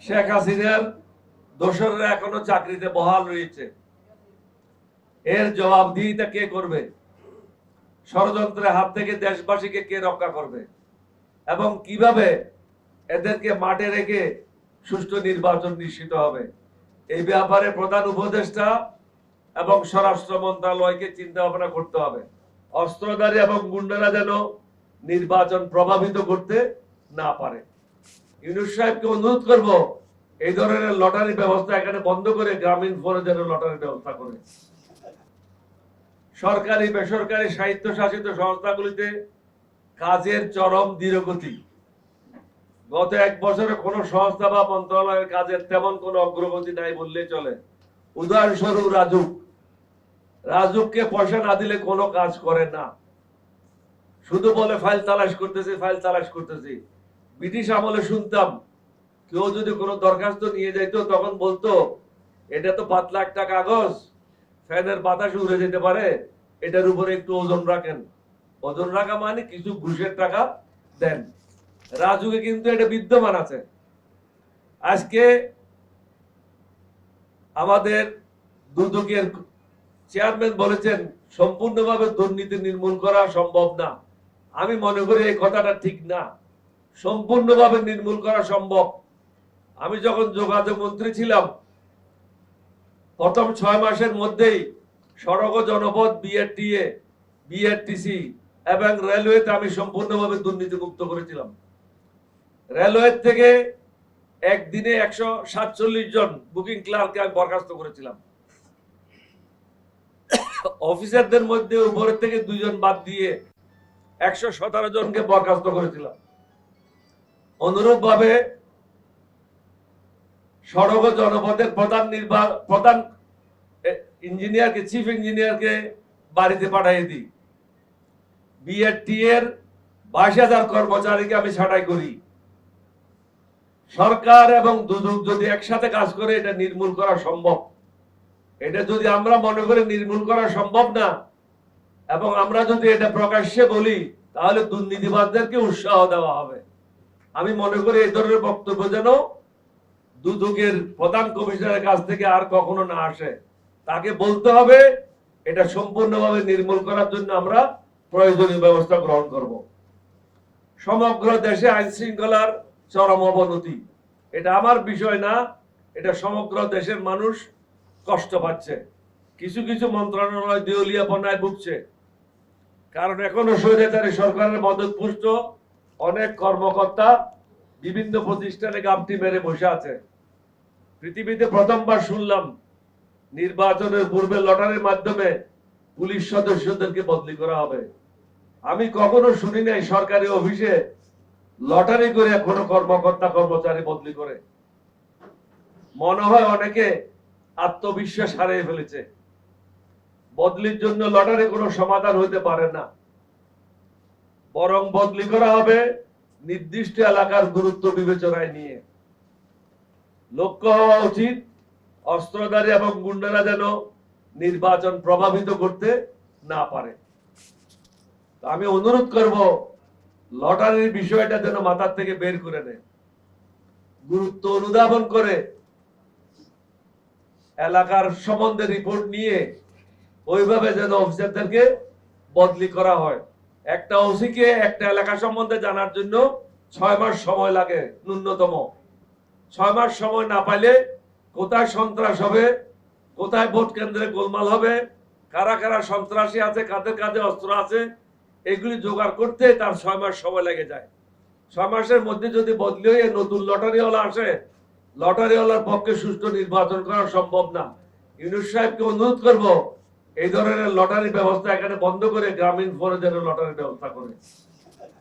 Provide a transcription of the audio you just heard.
শেখ হাসিনার দোসররা এখনও চাকরিতে বহাল রয়েছে। এর জবাবদিহিতা কে করবে? ষড়যন্ত্রের হাত থেকে দেশবাসীকে কে রক্ষা করবে? এবং কীভাবে এদেরকে মাঠে রেখে সুষ্ঠু নির্বাচন নিশ্চিত হবে? এই ব্যাপারে প্রধান উপদেষ্টা এবং স্বরাষ্ট্র মন্ত্রণালয়কে চিন্তা ভাবনা করতে হবে। অস্ত্রধারী এবং গুন্ডারা যেন নির্বাচন প্রভাবিত করতে না পারে। ইউনুস সাহেবকে অনুরোধ করব, এই ধরনের লটারি ব্যবস্থা এখানে বন্ধ করে গ্রামীণ ফোনে যেন লটারি ব্যবস্থা করে। সরকারি, বেসরকারি সাহিত্য শাসিত সংস্থাগুলিতে কাজের চরম ধীরগতি। গত এক বছরে কোনো সংস্থা বা মন্ত্রণালয়ের কাজের তেমন কোনো অগ্রগতি নাই বললে চলে। উদাহরণস্বরূপ রাজুক। রাজুককে পয়সা না দিলে কোনো কাজ করে না। শুধু বলে, ফাইল তালাশ করতেছি, ফাইল তালাশ করতেছি। ব্রিটিশ আমলে শুনতাম, কেউ যদি কোনো দরখাস্ত নিয়ে যাইতো, তখন বলতো, এটা তো পাতলা একটা কাগজ, ফ্যানের বাতাস উড়ে যেতে পারে, এটার উপরে একটু ওজন রাখেন। ওজন রাখা মানে কিছু ঘুষের টাকা দেন। রাজুকে কিন্তু এটা বিদ্যমান আছে। আজকে আমাদের দুদকের চেয়ারম্যান বলেছেন, সম্পূর্ণভাবে দুর্নীতি নির্মূল করা সম্ভব না। আমি মনে করি এই কথাটা ঠিক না। সম্পূর্ণভাবে নির্মূল করা সম্ভব। আমি যখন যোগাযোগ মন্ত্রী ছিলাম, প্রথম ছয় মাসের মধ্যেই সড়ক ও জনপথ বিআরটিএ বিআরটিসি এবং রেলওয়েতে আমি সম্পূর্ণভাবে দুর্নীতিমুক্ত করেছিলাম। রেলওয়ে থেকে একদিনে একশো সাতচল্লিশ জন বুকিং ক্লার্ককে আমি বরখাস্ত করেছিলাম। অফিসারদের মধ্যে উপরের থেকে দুইজন বাদ দিয়ে একশো সতেরো জনকে বরখাস্ত করেছিলাম। অনুরূপ ভাবে সড়ক জনপথের প্রধান নির্বাহ, প্রধান ইঞ্জিনিয়ারকে চিফ ইঞ্জিনিয়ারকে বাড়িতে পাঠিয়ে দিই। বিআরটি এর বাইশ হাজার কর্মচারীকে আমি ছাঁটাই করি। সরকার এবং দুদক যদি একসাথে কাজ করে, এটা নির্মূল করা সম্ভব। এটা যদি আমরা মনে করি নির্মূল করা সম্ভব না, এবং আমরা যদি এটা প্রকাশ্যে বলি, তাহলে দুর্নীতিবাদদেরকে উৎসাহ দেওয়া হবে। আমি মনে করি এই ধরনের বক্তব্য যেন দুদকের প্রধান কমিশনারের কাছ থেকে আর কখনো না আসে। তাকে বলতে হবে, এটা সম্পূর্ণভাবে নির্মূল করার জন্য আমরা প্রয়োজনীয় ব্যবস্থা গ্রহণ করব। সমগ্র দেশে আইন শৃঙ্খলার চরম অবনতি। এটা আমার বিষয় না, এটা সমগ্র দেশের মানুষ কষ্ট পাচ্ছে। কিছু কিছু মন্ত্রণালয় দেউলিয়াপনায় ভুগছে। কারণ এখনও স্বৈরাচারী সরকারের মদত পুষ্ট অনেক কর্মকর্তা বিভিন্ন প্রতিষ্ঠানে গামটি মেরে বসে আছে। পৃথিবীতে প্রথমবার শুনলাম নির্বাচনের পূর্বে লটারির মাধ্যমে পুলিশ সদস্যদেরকে বদলি করা হবে। আমি কখনো শুনি নাই সরকারি অফিসে লটারি করে কোনো কর্মকর্তা কর্মচারী বদলি করে। মনে হয় অনেকে আত্মবিশ্বাস হারিয়ে ফেলেছে। বদলির জন্য লটারি কোনো সমাধান হতে পারে না। বরং বদলি করা হবে নির্দিষ্ট এলাকার গুরুত্ব বিবেচনায় নিয়ে। লক্ষ্য হওয়া উচিত, অস্ত্রধারী এবং গুন্ডারা যেন নির্বাচন প্রভাবিত করতে না পারে। আমি অনুরোধ করব, লটারির বিষয়টা যেন মাথার থেকে বের করে নেয়। গুরুত্ব অনুধাবন করে এলাকার সম্বন্ধে রিপোর্ট নিয়ে ওইভাবে যেন অফিসারদেরকে বদলি করা হয়। একটা ওসিকে, একটা এলাকা সম্বন্ধে জানার জন্য ছয় মাস সময় লাগে, ন্যূনতম। ছয় মাস সময় না পাইলে কোথায় সন্ত্রাস হবে, কোথায় ভোট কেন্দ্রে গোলমাল হবে, কারা কারা সন্ত্রাসী আছে, কাদের কাঁধে অস্ত্র আছে, এগুলি জোগাড় করতে তার ছয় মাস সময় লেগে যায়। ছয় মাসের মধ্যে যদি বদলি হয়ে নতুন লটারিওয়ালা আসে, লটারিওয়ালার পক্ষে সুষ্ঠু নির্বাচন করা সম্ভব না। ইউনুস সাহেবকে অনুরোধ করব এই ধরনের লটারি ব্যবস্থা এখানে বন্ধ করে গ্রামীণ ফোরে যেন লটারি ব্যবস্থা করে